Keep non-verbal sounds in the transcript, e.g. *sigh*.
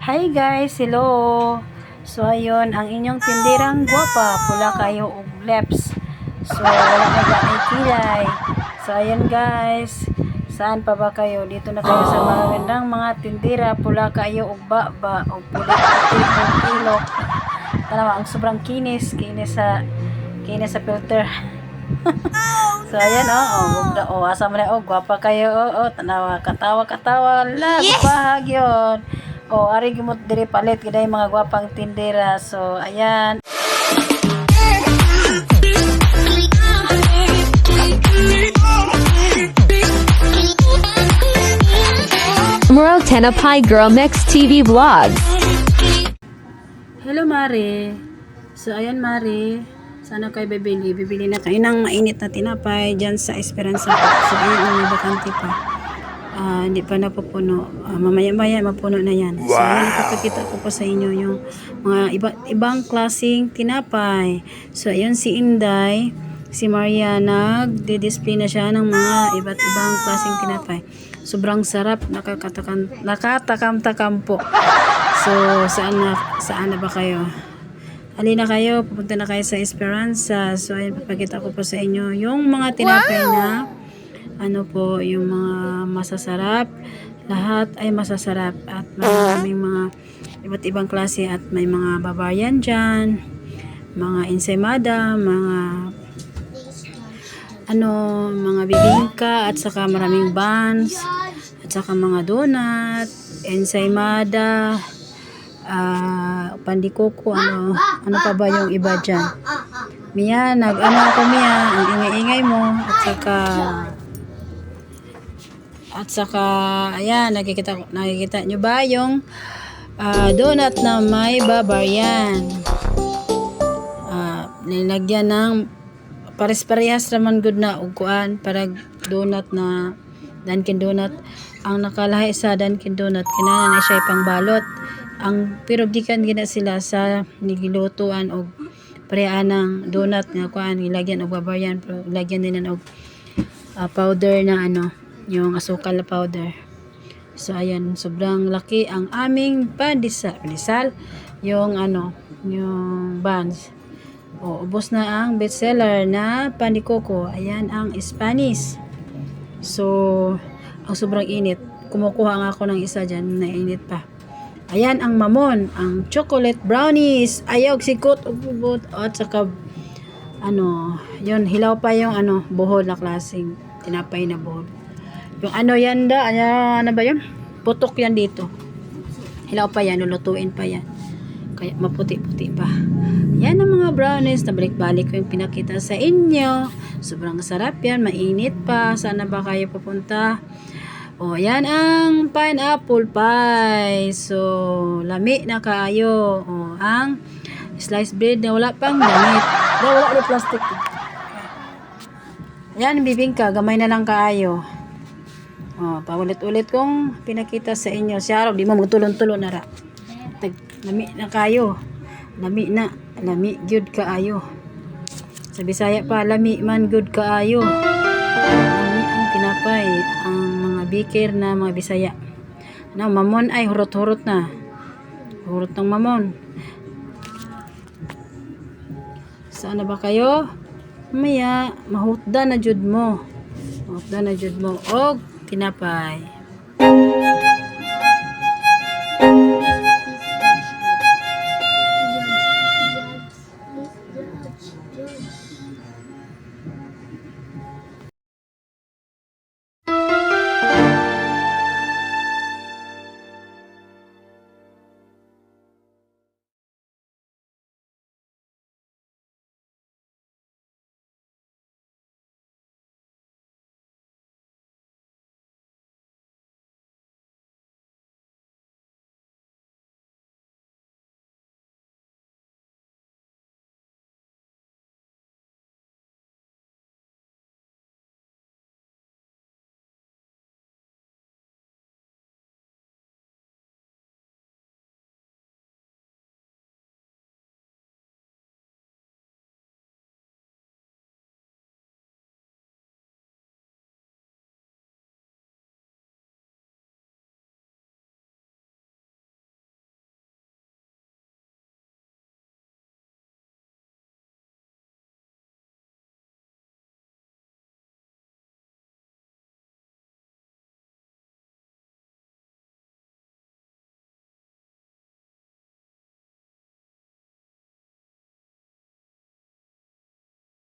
Hi guys, hello. So ayun, ang inyong tindirang guwapa, pula kayo og lips. So wala na ganay kilay. So ayun guys, saan pa ba kayo? Dito na kayo sa mga gandang mga tindira, pula kayo og baba, og pula kayo og ilok. Tanawa, ang sobrang kinis, kinis sa kinis sa filter. *laughs* so ayan oh, oh, gugda, oh, asa mo na oh, gwapa kayo oh, oh, tanawa, katawa, katawa, la, yes! bahag yun. Oh, ari gimot diri palit giday mga gwapang tindera. So ayan. Muro Tenapai Girl Mix TV Vlogs. Hello Mare. So ayan Mare. Sana kayo bibili. Bibili na kayo ng mainit na tinapay dyan sa Esperanza. So ayan ang may bakante pa. Ah, hindi pa napupuno. Ah, mamaya-maya mapuno na yan. So ayan, ipapakita ko pa sa inyo yung mga iba, ibang klaseng tinapay. So ayun si Inday, si Maria nagdi-display na siya ng mga iba't ibang klaseng tinapay. Sobrang sarap, nakakatakam, nakatakam-takam po. So, saan na, saan na ba kayo? Halina kayo, pupunta na kayo sa Esperanza. So, ayun, papakita ko po sa inyo yung mga tinapay na ano po, yung mga masasarap. Lahat ay masasarap at maraming mga iba't ibang klase at may mga Bavarian dyan, mga ensaymada, mga ano, mga bibingka at saka maraming buns at saka mga donut, ensaymada, ah pandikoko, ano, ano pa ba yung iba dyan? Mia, nag ano ako Mia, ang ingay-ingay mo at saka at saka ayan, nakikita nakikita nyo ba yung ah, donut na may Bavarian? Ah, nilagyan ng pares-parehas naman good na ugkuan para donut na Dunkin Donut ang nakalahi sa Dunkin Donut kinahanglan na siya pangbalot ang pero gikan gina sila sa nigilutuan og pareha ng donut nga kuan ilagyan og Bavarian pero ilagyan din og ah, powder na ano yung asukal na powder so ayan sobrang laki ang aming pandesal pandesal yung ano yung buns o, ubos na ang bestseller na panikoko. Ayan ang Spanish. So, ang sobrang init. Kumukuha nga ako ng isa dyan na init pa. Ayan ang mamon, ang chocolate brownies. Ayaw, sikot, ububot, at saka, ano, yun, hilaw pa yung, ano, buhol na klaseng tinapay na buhol. Yung ano yan da, ano, ano ba yun? Putok yan dito. Hilaw pa yan, lulutuin pa yan. Kaya maputi-puti pa. Yan ang mga brownies na balik-balik ko yung pinakita sa inyo. Sobrang sarap yan, mainit pa. Sana ba kayo pupunta? O, yan ang pineapple pie. So, lami na kayo. O, ang sliced bread na wala pang damit. Wala, wala plastic. Yan, bibingka. Gamay na lang kaayo. O, paulit-ulit kong pinakita sa inyo. Siya di mo magtulon-tulon na ra. Tag, lami na kayo. Lami na. Lami gyud kaayo. Sa Bisaya pa, lami man good kaayo. Lami ang tinapay. Ang mga bikir na mga Bisaya. Na, mamon ay hurot-hurot na. Hurot ng mamon. Saan na ba kayo? Maya, mahutda na jud mo. Mahutda na jud mo. Og tinapay.